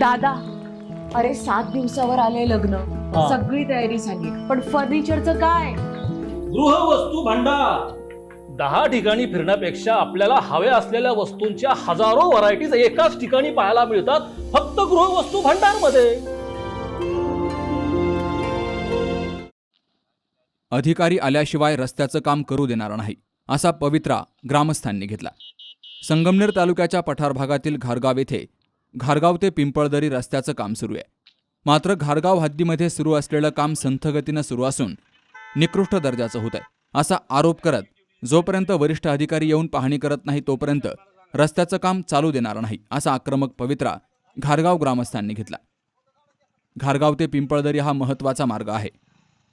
दादा अरे सात दिवसावर आले लग्न. हा. सगळी तयारी झाली. पण फर्निचरचं काय? गृहवस्तू भांडार. दहा ठिकाणी फिरण्यापेक्षा आपल्याला हव्या असलेल्या वस्तूंच्या हजारो व्हरायटीज एकाच ठिकाणी पाहायला मिळतात फक्त गृहवस्तू भांडारमध्ये अधिकारी आल्याशिवाय रस्त्याचं काम करू देणार नाही असा पवित्रा ग्रामस्थांनी घेतला. संगमनेर तालुक्याच्या पठार भागातील घारगाव येथे घारगाव ते पिंपळदरी रस्त्याचं काम सुरू आहे. मात्र घारगाव हद्दीमध्ये सुरू असलेलं काम संथगतीनं सुरू असून निकृष्ट दर्जाचं होत आहे. असा आरोप करत जोपर्यंत वरिष्ठ अधिकारी येऊन पाहणी करत नाही तोपर्यंत रस्त्याचं काम चालू देणार नाही असा आक्रमक पवित्रा घारगाव ग्रामस्थांनी घेतला. घारगाव ते पिंपळदरी हा महत्त्वाचा मार्ग आहे.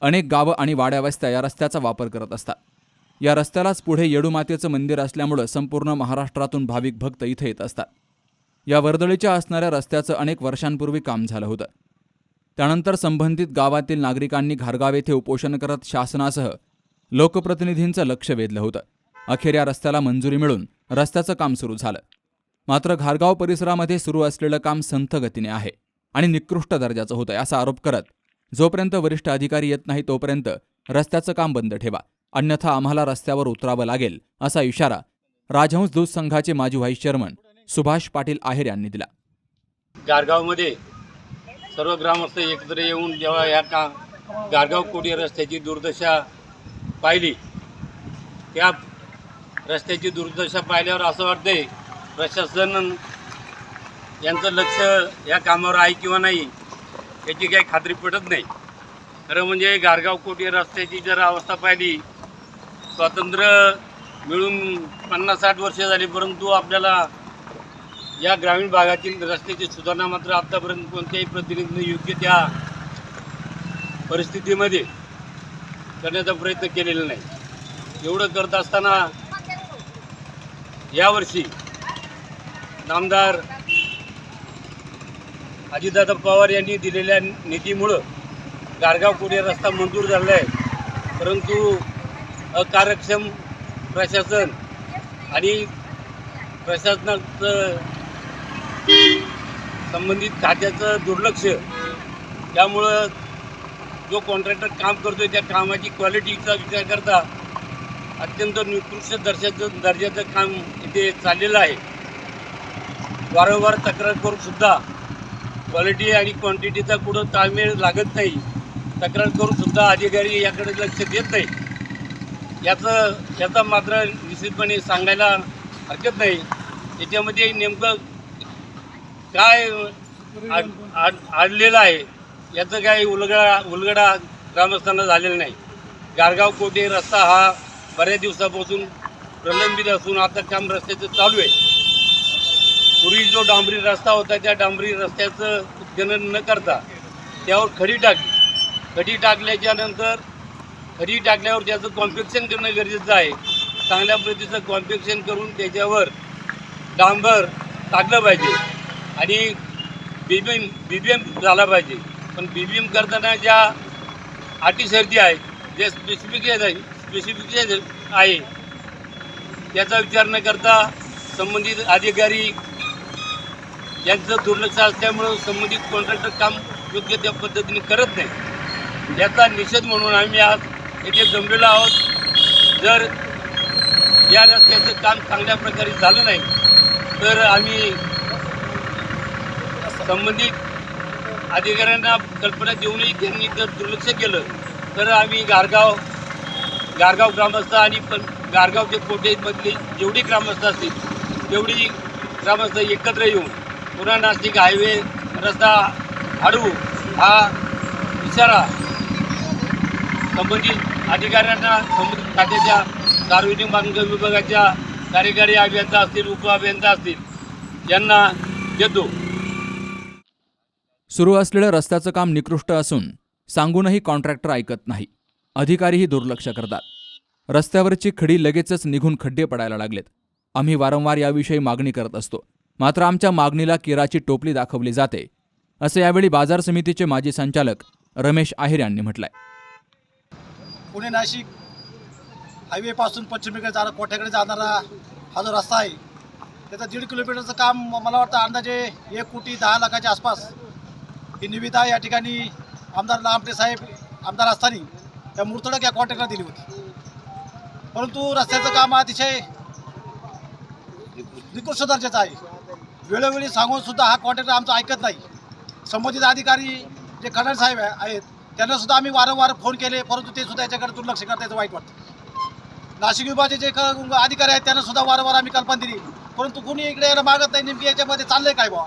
अनेक गावं आणि वाड्या वस्त्या या रस्त्याचा वापर करत असतात. या रस्त्यालाच पुढे येडूमातेचं मंदिर असल्यामुळं संपूर्ण महाराष्ट्रातून भाविक भक्त इथे येत असतात. या वर्दळीच्या असणाऱ्या रस्त्याचं अनेक वर्षांपूर्वी काम झालं होतं. त्यानंतर संबंधित गावातील नागरिकांनी घारगाव येथे उपोषण करत शासनासह लोकप्रतिनिधींचं लक्ष वेधलं होतं. अखेर या रस्त्याला मंजुरी मिळून रस्त्याचं काम सुरू झालं. मात्र घारगाव परिसरामध्ये सुरू असलेलं काम संथ गतीने आहे आणि निकृष्ट दर्जाचं होतं असा आरोप करत जोपर्यंत वरिष्ठ अधिकारी येत नाही तोपर्यंत रस्त्याचं काम बंद ठेवा. अन्यथा आम्हाला रस्त्यावर उतरावं लागेल असा इशारा राजहंस दूध संघाचे माजी व्हाईस चेअरमन सुभाष पाटील आहेर यांनी दिला. गारगावमध्ये सर्व ग्रामस्थ एकत्र येऊन जेव्हा या का गारगाव कोडी रस्त्याची दुर्दशा पाहिली त्या रस्त्याची दुर्दशा पाहिल्यावर असं वाटतंय प्रशासन यांचं लक्ष या कामावर आहे किंवा नाही याची काही खात्री पटत नाही. खरं म्हणजे गारगाव कोटी रस्त्याची जर अवस्था पाहिली स्वातंत्र्य मिळून पन्नास साठ वर्ष झाली परंतु आपल्याला या ग्रामीण भागातील रस्त्याची सुधारणा मात्र आतापर्यंत कोणत्याही प्रतिनिधीने योग्य त्या परिस्थितीमध्ये करण्याचा प्रयत्न केलेला नाही. एवढं करत असताना यावर्षी नामदार अजितदादा पवार यांनी दिलेल्या निधीमुळं गारगाव पुढे रस्ता मंजूर झाला आहे. परंतु अकार्यक्षम प्रशासन आणि प्रशासनाचं संबंधित खात्याचं दुर्लक्ष. त्यामुळं जो कॉन्ट्रॅक्टर काम करतोय त्या कामाची क्वालिटीचा विचार करता अत्यंत निकृष्ट दर्जाचं दर्जाचं काम इथे चाललेलं आहे. वारंवार तक्रार करूनसुद्धा क्वालिटी आणि क्वांटिटीचा कुठं ताळमेळ लागत नाही. तक्रार करूनसुद्धा अधिकारी याकडे लक्ष देत नाही. याचं याचा मात्र निश्चितपणे सांगायला हरकत नाही. याच्यामध्ये नेमकं काय आणलेलं आडलेलं आहे? याचं काही उलगडा उलगडा ग्रामस्थांना झालेला नाही. गारगाव कोटे रस्ता हा बऱ्याच दिवसापासून प्रलंबित असून आता काम रस्त्याचं चालू आहे. पूर्वी जो डांबरी रस्ता होता त्या डांबरी रस्त्याचं उत्खनन न करता त्यावर खडी टाकली. खडी टाकल्याच्या नंतर खडी टाकल्यावर त्याचं कॉम्पेक्शन करणं गरजेचं आहे. चांगल्या प्रतीचं कॉम्पेक्शन करून त्याच्यावर डांबर टाकलं पाहिजे. आणि बीबीएम बीबीएम झाला पाहिजे. पण बीबीएम करताना ज्या अटी शर्ती आहेत जे स्पेसिफिकेशन आहे स्पेसिफिकेशन आहे त्याचा विचार न करता संबंधित अधिकारी यांचं दुर्लक्ष असल्यामुळं संबंधित कॉन्ट्रॅक्टर काम योग्य त्या पद्धतीने करत नाही. याचा निषेध म्हणून आम्ही आज येथे जमलेलो आहोत. जर या रस्त्याचं काम चांगल्या प्रकारे झालं नाही तर आम्ही संबंधित अधिकाऱ्यांना कल्पना देऊनही त्यांनी जर दुर्लक्ष केलं. तर आम्ही गारगाव गारगाव ग्रामस्थ आणि पण गारगावचे कोटेमधली जेवढी ग्रामस्थ असतील तेवढी ग्रामस्थ एकत्र येऊन पुन्हा नाशिक हायवे रस्ता हाडू हा इशारा संबंधित अधिकाऱ्यांना संबंधित खात्याच्या सार्वजनिक बांधकाम विभागाच्या कार्यकारी अभियंता असतील उपअभियंता असतील यांना देतो. सुरू असलेलं रस्त्याचं काम निकृष्ट असून सांगूनही कॉन्ट्रॅक्टर ऐकत नाही. अधिकारीही दुर्लक्ष करतात. रस्त्यावरची खडी लगेचच निघून खड्डे पडायला लागलेत. आम्ही वारंवार याविषयी मागणी करत असतो. मात्र आमच्या मागणीला किराची टोपली दाखवली जाते असं यावेळी बाजार समितीचे माजी संचालक रमेश आहेर यांनी म्हटलंय. पुणे नाशिक हायवेपासून पश्चिमेकडे जाणार कोठ्याकडे जाणारा हा जो रस्ता आहे त्याचं दीड किलोमीटरचं काम मला वाटतं अंदाजे एक कोटी दहा लाखाच्या आसपास ही निविदा या ठिकाणी आमदार लांबटे साहेब आमदार असताना त्या मुरतडक या कॉन्ट्रॅक्टला दिली होती. परंतु रस्त्याचं काम अतिशय निकृष्ट दर्जाचं आहे. वेळोवेळी सांगून सुद्धा हा कॉन्ट्रॅक्टर आमचं ऐकत नाही. संबंधित अधिकारी जे खडण साहेब आहे- आहेत त्यांना सुद्धा आम्ही वारंवार फोन केले परंतु ते सुद्धा याच्याकडे दुर्लक्ष करतायचं वाईट वाटतं. नाशिक विभागाचे जे क- अधिकारी आहेत त्यांना सुद्धा वारंवार आम्ही कल्पना दिली. परंतु कुणी इकडे यायला मागत नाही नेमकी याच्यामध्ये चाललंय काय बा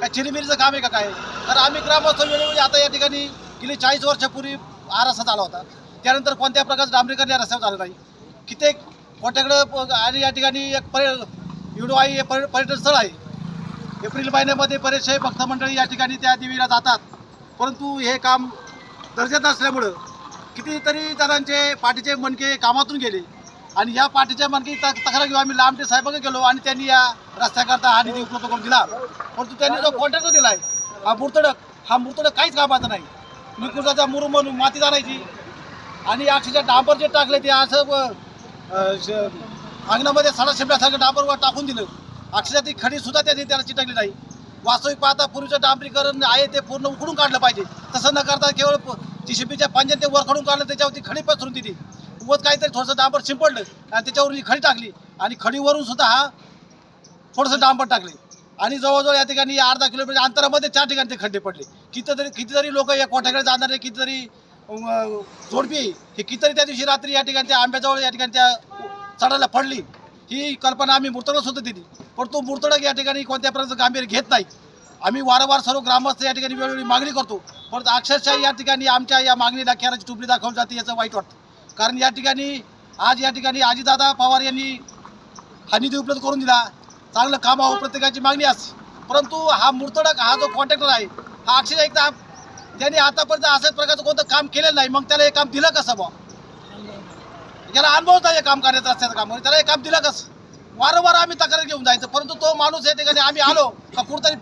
काय चिरीमिरीचं काम आहे का काय? तर आम्ही ग्रामस्थ वेळोवेळी आता या ठिकाणी गेली चाळीस वर्षापूर्वी हा रस्ता झाला होता. त्यानंतर कोणत्या प्रकारचं डांबरीकरण या रस्त्यावर झालं नाही. कित्येक कोट्याकडं प- आणि या ठिकाणी एक पर्य आई हे पर्य पर्यटन स्थळ आहे. एप्रिल महिन्यामध्ये बरेचसे भक्तमंडळी या ठिकाणी त्या देवीला जातात. परंतु हे काम दर्जात असल्यामुळं कितीतरी जणांचे पाठीचे मणके कामातून गेले. आणि या पाठीच्या मानकी तक्रार घेऊन आम्ही लांबटे साहेबांकडे गेलो आणि त्यांनी या रस्त्याकरता हा निधी उपलब्ध करून दिला. परंतु त्यांनी जो कॉन्ट्रॅक्ट दिला आहे हा मुर्तडक हा मुर्तडक काहीच कामाचा नाही. निकुजाचा मुरू म्हणून माती जाणायची आणि अक्षरशः डांबर जे टाकले ते असं श- अंगणामध्ये सडा शिंपल्यासारखं डांबरवर टाकून दिलं. अक्षरशः ती खडीसुद्धा त्याने त्याला चिटकली नाही. वास्तविक पाहता पूर्वीचं डांबरीकरण आहे ते पूर्ण उकडून काढलं पाहिजे. तसं न करता केवळ जीसीबीच्या पांज्यात ते वर खडून काढलं त्याच्यावरती खडी पसरून दिली. उगत काहीतरी थोडंसं डांबर शिंपडलं आणि त्याच्यावर खडी टाकली. आणि खडीवरून सुद्धा हा थोडंसं डांबर टाकले. आणि जवळजवळ या ठिकाणी अर्धा किलोमीटर अंतरामध्ये चार ठिकाणी ते खड्डे पडले. कितीतरी कितीतरी लोक या कोठ्याकडे जाणारे कितीतरी जोडपी हे कितीतरी त्या दिवशी रात्री या ठिकाणी त्या आंब्याजवळ या ठिकाणी त्या चढायला पडली. ही कल्पना आम्ही मूर्तडक सुद्धा दिली. पण तो मूर्तडक या ठिकाणी कोणत्या प्रकारचं गांभीर्य घेत नाही. आम्ही वारंवार सर्व ग्रामस्थ या ठिकाणी वेळोवेळी मागणी करतो. परंतु अक्षरशः या ठिकाणी आमच्या या मागणीला खेळाची टुपली दाखवली जाते याचं वाईट वाटतं. कारण या ठिकाणी आज या ठिकाणी आजीदादा पवार यांनी हा निधी उपलब्ध करून दिला. चांगलं काम व्हावं हो, प्रत्येकाची मागणी असते परंतु हा मुर्तडक हा जो कॉन्ट्रॅक्टर आहे हा अक्षरशः एकदा त्यांनी आतापर्यंत अशाच प्रकारचं कोणतं काम केलेलं नाही. मग त्याला हे काम दिलं कसं बा याला अनुभव नाही हे काम करण्याचं रस्त्याचं काम. त्याला हे काम दिलं कसं? वारंवार आम्ही तक्रार घेऊन जायचं. परंतु तो माणूस या ठिकाणी आम्ही आलो. का कुठतरी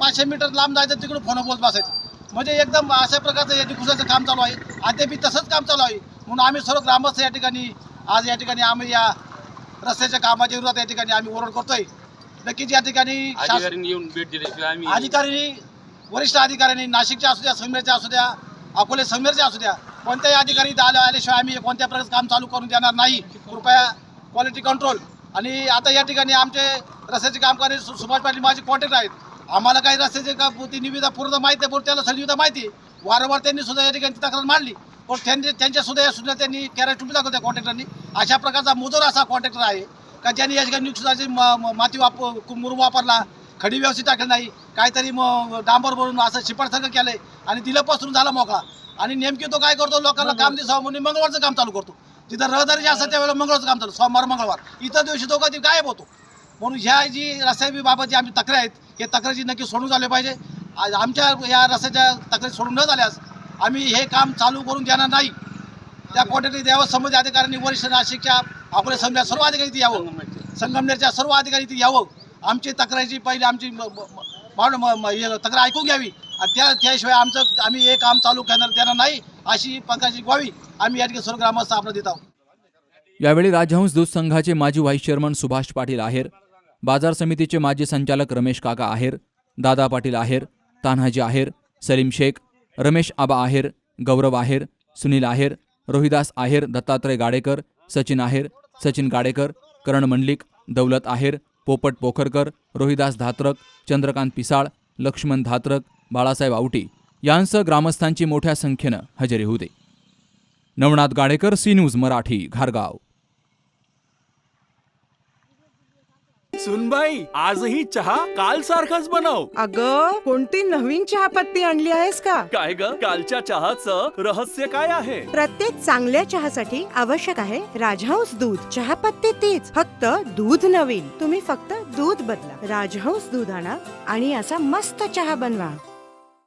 पाचशे मीटर लांब जायचं तिकडून फोन बोलत बसायचं. म्हणजे एकदम अशा प्रकारचं या दिवसाचं काम चालू आहे. अद्यापही तसंच काम चालू आहे. म्हणून आम्ही सर्व ग्रामस्थ या ठिकाणी आज या ठिकाणी आम्ही या रस्त्याच्या कामाच्या विरोधात या ठिकाणी आम्ही ओरड करतोय. नक्कीच या ठिकाणी अधिकारी वरिष्ठ अधिकाऱ्यांनी नाशिकच्या असू द्या संमेरच्या असू द्या अकोले संमेरच्या असू द्या कोणत्याही अधिकारी आल्याशिवाय आम्ही कोणत्या प्रकारचं काम चालू करून देणार नाही. कृपया क्वालिटी कंट्रोल आणि आता या ठिकाणी आमचे रस्त्याचे काम करणारे सु- सुभाष पाटील माझे कॉन्टॅक्ट आहेत. आम्हाला काही रस्त्याचे का ती निविदा पूर्ण माहिती आहे पण त्याला निविदा माहिती आहे. वारंवार त्यांनी सुद्धा या ठिकाणी तक्रार मांडली. पण त्यांनी त्यांच्या सुद्धा या सुद्धा त्यांनी कॅरेट टुपी दाखवत्या कॉन्ट्रॅक्टरनी अशा प्रकारचा मुजोर असा कॉन्ट्रॅक्टर आहे का ज्यांनी या ठिकाणी नियुक्तीची माती वाप मुरुम वापरला खडी व्यवस्थित टाकली नाही काहीतरी मग डांबर भरून असं शिपाडसारखं केलंय आणि दिलं पसरून झाला मोकळा. आणि नेमकी तो काय करतो? लोकांना काम दिसावं म्हणून मंगळवारचं काम चालू करतो. जिथं रहदारी जे असतं त्यावेळेला मंगळवारचं काम चालू सोमवार मंगळवार. इतर दिवशी तो कधी गायब होतो. म्हणून ह्या जी रस्त्याबाबत जी आमची तक्रार आहेत हे तक्रारी नक्की सोडून झाले पाहिजे. आज आमच्या या रस्त्याच्या तक्रारी सोडून न झाल्यास आम्ही हे काम चालू करून देणार नाही. त्या कोट्याने द्यावं संबंधित अधिकाऱ्यांनी वरिष्ठ नाशिकच्या आपल्या समजा सर्व अधिकारी इथे यावं. संगमनेरच्या सर्व अधिकारी इथे यावं. आमची तक्रारीची पहिली आमची म- हे तक्रार ऐकून घ्यावी. त्या त्याशिवाय आमचं आम्ही हे काम चालू करणार देणार नाही अशी प्रकारची ग्वावी आम्ही या ठिकाणी सर्व ग्रामस्थ देत आहोत. यावेळी राजहंस दूध संघाचे माजी व्हाईस चेअरमन सुभाष पाटील आहेर बाजार समितीचे माजी संचालक रमेश काका आहेर दादा पाटील आहेर तान्हाजी आहेर सलीम शेख रमेश आबा आहेर गौरव आहेर सुनील आहेर रोहिदास आहेर दत्तात्रय गाडेकर सचिन आहेर सचिन गाडेकर करण मंडलिक दौलत आहेर पोपट पोखरकर रोहिदास धात्रक चंद्रकांत पिसाळ लक्ष्मण धात्रक बाळासाहेब आवटी यांसह ग्रामस्थांची मोठ्या संख्येनं हजेरी होते. नवनाथ गाडेकर सी न्यूज मराठी घारगाव. सुनबाई आजही चहा काल सारखाच बनव. अग कोणती नवीन चहापत्ती आणली आहेस का? काय ग? कालच्या चहाचं रहस्य काय आहे? प्रत्येक चांगल्या चहासाठी आवश्यक आहे राजहंस दूध. चहापत्ती तीच फक्त दूध नवीन. तुम्ही फक्त दूध बदला. राजहंस दूध आणा आणि असा मस्त चहा बनवा.